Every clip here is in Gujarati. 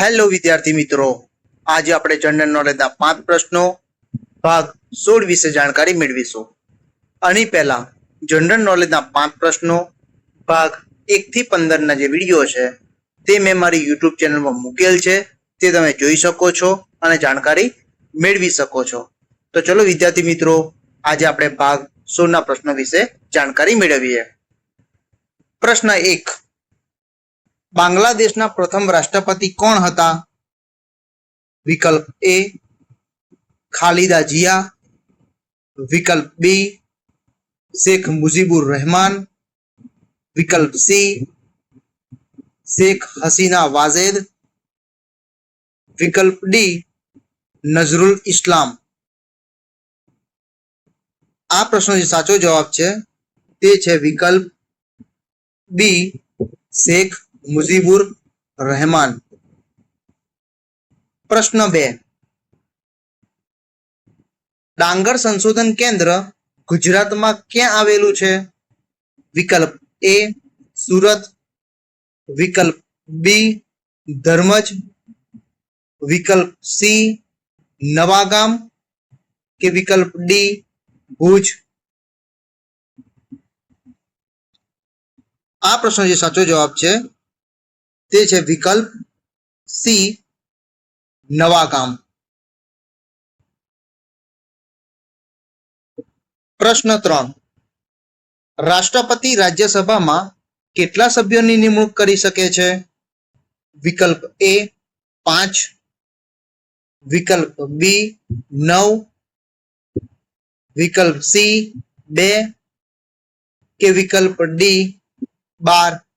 હેલો વિદ્યાર્થી મિત્રો. આજે આપણે જનરલ નોલેજના પાંચ પ્રશ્નો, ભાગ સોળ વિશે જાણકારી મેળવીશું. આની પહેલા જનરલ નોલેજના પાંચ પ્રશ્નો, ભાગ એકથી પંદરના જે વીડિયો છે, તે મેં મારી યુટ્યુબ ચેનલમાં મૂકેલ છે, તે તમે જોઈ શકો છો અને જાણકારી મેળવી શકો છો. તો ચલો, વિદ્યાર્થી મિત્રો, આજે આપણે ભાગ સોળના પ્રશ્નો વિશે જાણકારી મેળવીએ. પ્રશ્ન એક બાંગ્લાદેશના પ્રથમ રાષ્ટ્રપતિ કોણ હતા? વિકલ્પ એ ખાલિદા જિયા. વિકલ્પ બી શેખ મુજીબુર રહેમાન. વિકલ્પ સી શેખ હસીના વાઝેદ. વિકલ્પ ડી નઝરુલ ઇસ્લામ. આ પ્રશ્નો જે સાચો જવાબ છે તે છે વિકલ્પ બી શેખ મુજીબુર રહેમાન. પ્રશ્ન બે. ડાંગર સંશોધન કેન્દ્ર ગુજરાતમાં ક્યાં આવેલું છે? વિકલ્પ એ સુરત, વિકલ્પ બી ધર્મજ, વિકલ્પ સી નવાગામ કે વિકલ્પ ડી ભુજ. આ પ્રશ્ન જે સાચો જવાબ છે તે છે વિકલ્પ સી નવાગામ પ્રશ્ન ત્રણ. રાષ્ટ્રપતિ રાજ્યસભામાં કેટલા સભ્યોની નિમણૂક કરી શકે છે? વિકલ્પ એ, પાંચ. વિકલ્પ બી, નવ. વિકલ્પ સી, બે. કે વિકલ્પ ડી, બાર.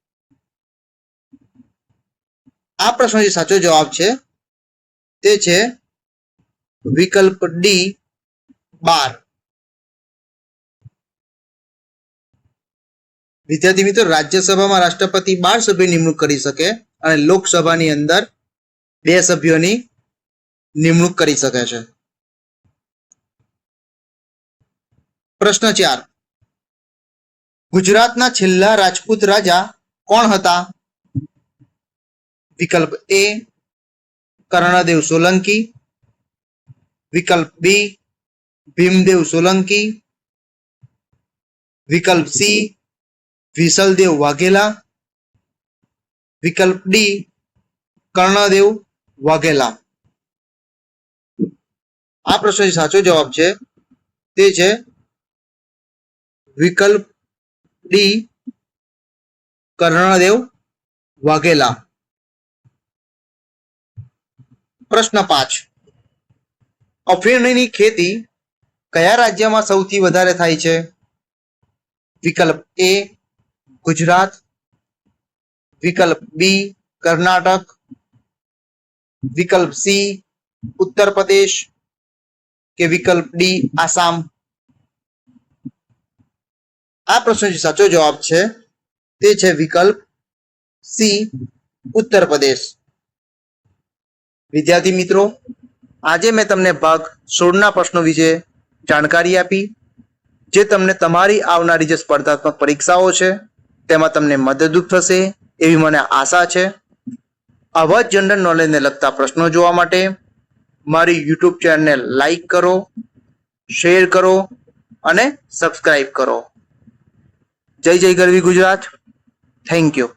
આ પ્રશ્નનો જે સાચો જવાબ છે તે છે વિકલ્પ ડી બાર. વિદ્યાર્થી મિત્રો, રાજ્યસભામાં રાષ્ટ્રપતિ બાર સભ્ય નિમણૂક કરી શકે અને લોકસભાની અંદર બે સભ્યોની નિમણૂક કરી શકે છે. પ્રશ્ન ચાર. ગુજરાતના છેલ્લા રાજપૂત રાજા કોણ હતા? વિકલ્પ એ કર્ણદેવ સોલંકી. વિકલ્પ બી ભીમદેવ સોલંકી. વિકલ્પ સી વિસલદેવ વાઘેલા. વિકલ્પ ડી કર્ણદેવ વાઘેલા. આ પ્રશ્ન સાચો જવાબ છે તે છે વિકલ્પ ડી કર્ણદેવ વાઘેલા. પ્રશ્ન પાંચ. અફીણની ખેતી કયા રાજ્યમાં સૌથી વધારે થાય છે? વિકલ્પ એ ગુજરાત, વિકલ્પ બી કર્ણાટક, વિકલ્પ સી ઉત્તર પ્રદેશ કે વિકલ્પ ડી આસામ? આ પ્રશ્ન જે સાચો જવાબ છે તે છે વિકલ્પ સી ઉત્તર પ્રદેશ વિદ્યાર્થી મિત્રો, આજે મેં તમને ભાગ સોળના પ્રશ્નો વિશે જાણકારી આપી, જે તમને તમારી આવનારી જે સ્પર્ધાત્મક પરીક્ષાઓ છે, તેમાં તમને મદદરૂપ થશે એવી મને આશા છે. આવા જનરલ નોલેજને લગતા પ્રશ્નો જોવા માટે મારી યુટ્યુબ ચેનલને લાઈક કરો શેર કરો અને સબસ્ક્રાઈબ કરો. જય જય ગરવી ગુજરાત. Thank you